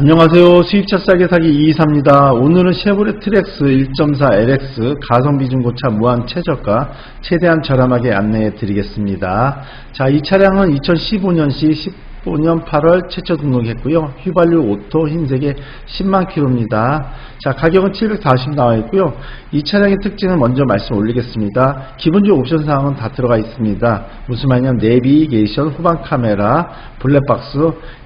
안녕하세요. 수입차 싸게 사기 이이사입니다. 오늘은 쉐보레 트렉스 1.4 LX 가성비 중고차 무한 최저가 최대한 저렴하게 안내해 드리겠습니다. 자, 이 차량은 2015년시 15년 8월 최초 등록했고요. 휘발유 오토 흰색에 10만 킬로입니다. 자, 가격은 740 나와 있고요. 이 차량의 특징은 먼저 말씀 올리겠습니다. 기본적 옵션 사항은 다 들어가 있습니다. 무슨 말이냐면 내비게이션, 후방 카메라, 블랙박스,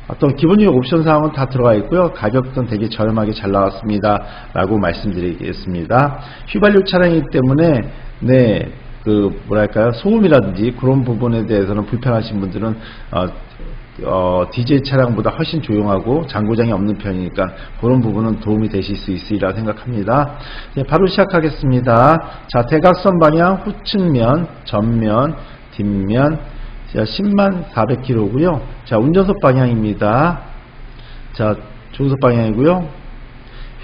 어떤 기본적 옵션 사항은 다 들어가 있고요. 가격은 되게 저렴하게 잘 나왔습니다. 라고 말씀드리겠습니다. 휘발유 차량이기 때문에 네, 그 뭐랄까요 소음이라든지 그런 부분에 대해서는 불편하신 분들은 어, 어, 디젤 차량보다 훨씬 조용하고 장고장이 없는 편이니까 그런 부분은 도움이 되실 수 있으리라 생각합니다. 네, 바로 시작하겠습니다. 자, 대각선 방향 후측면, 전면, 뒷면 자, 10만 400km고요. 자, 운전석 방향입니다. 자, 조수석 방향이고요.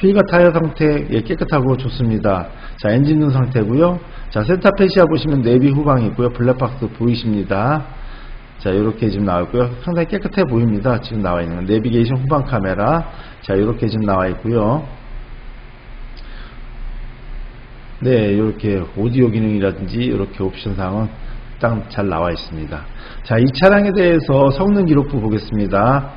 휠과 타이어 상태 예, 깨끗하고 좋습니다. 자, 엔진등 상태고요. 자, 센터 페시아 보시면 내비 후방이 있고요. 블랙박스 보이십니다. 자, 이렇게 지금 나왔고요. 상당히 깨끗해 보입니다. 지금 나와 있는 건. 내비게이션 후방 카메라. 자, 이렇게 지금 나와 있고요. 네, 이렇게 오디오 기능이라든지 이렇게 옵션 사항은 딱 잘 나와 있습니다. 자, 이 차량에 대해서 성능 기록부 보겠습니다.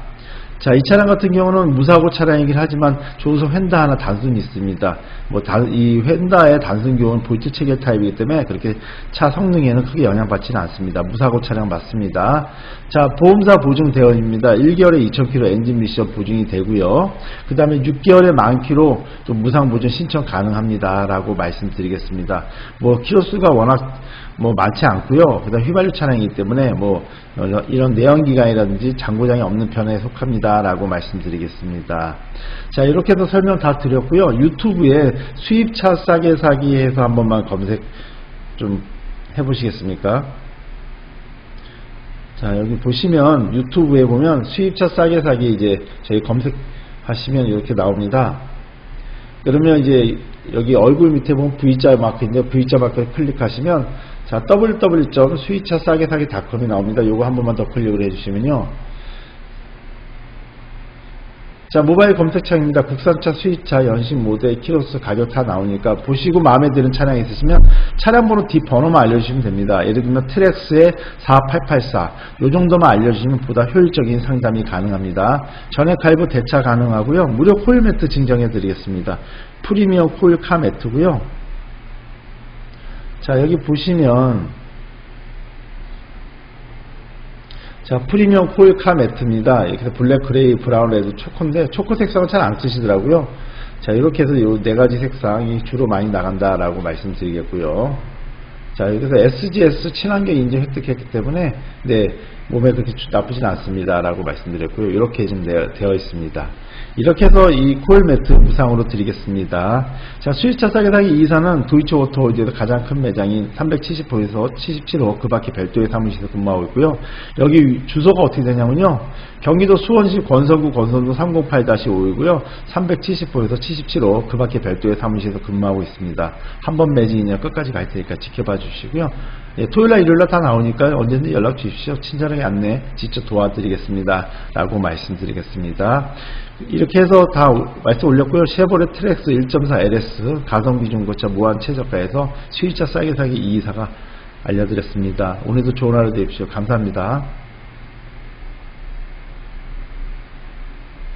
자, 이 차량 같은 경우는 무사고 차량이긴 하지만 조수석 휀다 하나 단순히 있습니다. 뭐, 단, 이 휀다의 단순 교훈 볼트 체결 타입이기 때문에 그렇게 차 성능에는 크게 영향받지는 않습니다. 무사고 차량 맞습니다. 자, 보험사 보증 대원입니다. 1개월에 2,000km 엔진 미션 보증이 되고요. 그 다음에 6개월에 만 킬로 또 무상 보증 신청 가능합니다. 라고 말씀드리겠습니다. 뭐, 키로수가 워낙 뭐 많지 않고요. 그다음 휘발유 차량이기 때문에 뭐 이런 내연기관이라든지 장고장이 없는 편에 속합니다 라고 말씀드리겠습니다. 자 이렇게 해서 설명 다 드렸고요. 유튜브에 수입차 싸게 사기 해서 한 번만 검색 좀 해보시겠습니까? 자 여기 보시면 유튜브에 보면 수입차 싸게 사기 이제 저희 검색하시면 이렇게 나옵니다. 그러면 이제 여기 얼굴 밑에 보면 V자 마크인데 V자 마크를 클릭하시면 자, www.수입차 싸게 사기닷컴이 나옵니다. 요거 한 번만 더 클릭을 해주시면요. 자, 모바일 검색창입니다. 국산차, 수입차, 연식, 모델, 키로수, 가격 다 나오니까 보시고 마음에 드는 차량 있으시면 차량 번호 뒷 번호만 알려주시면 됩니다. 예를 들면 트렉스의 4884, 요 정도만 알려주시면 보다 효율적인 상담이 가능합니다. 전액 할부 대차 가능하고요. 무료 코일 매트 증정해 드리겠습니다. 프리미엄 코일 카 매트고요. 자 여기 보시면 자 프리미엄 코일카 매트입니다. 이렇게 블랙, 그레이, 브라운, 레드, 초코인데 초코 색상은 잘 안 쓰시더라고요. 자 이렇게 해서 이 네 가지 색상이 주로 많이 나간다라고 말씀드리겠고요. 자 여기서 SGS 친환경 인증 획득했기 때문에 네 몸에 그렇게 나쁘진 않습니다 라고 말씀드렸고요. 이렇게 지금 되어 있습니다. 이렇게 해서 이 코일 매트 무상으로 드리겠습니다. 자 수입차 싸게 사기 이사는 도이치 오토 홀드에서 가장 큰 매장인 370호에서 77호 그 밖에 별도의 사무실에서 근무하고 있고요. 여기 주소가 어떻게 되냐면요. 경기도 수원시 권선구 권선도 308-5이고요. 370호에서 77호 그 밖에 별도의 사무실에서 근무하고 있습니다. 한 번 매진이냐 끝까지 갈 테니까 지켜봐 주시고요 예, 토요일날 일요일날 다 나오니까 언제든지 연락 주십시오. 친절하게 안내 직접 도와드리겠습니다. 라고 말씀드리겠습니다. 이렇게 해서 다 말씀 올렸고요. 쉐보레 트렉스 1.4 LS 가성비 중고차 무한 최저가에서 수입차 싸게 사기 이이사가 알려드렸습니다. 오늘도 좋은 하루 되십시오. 감사합니다.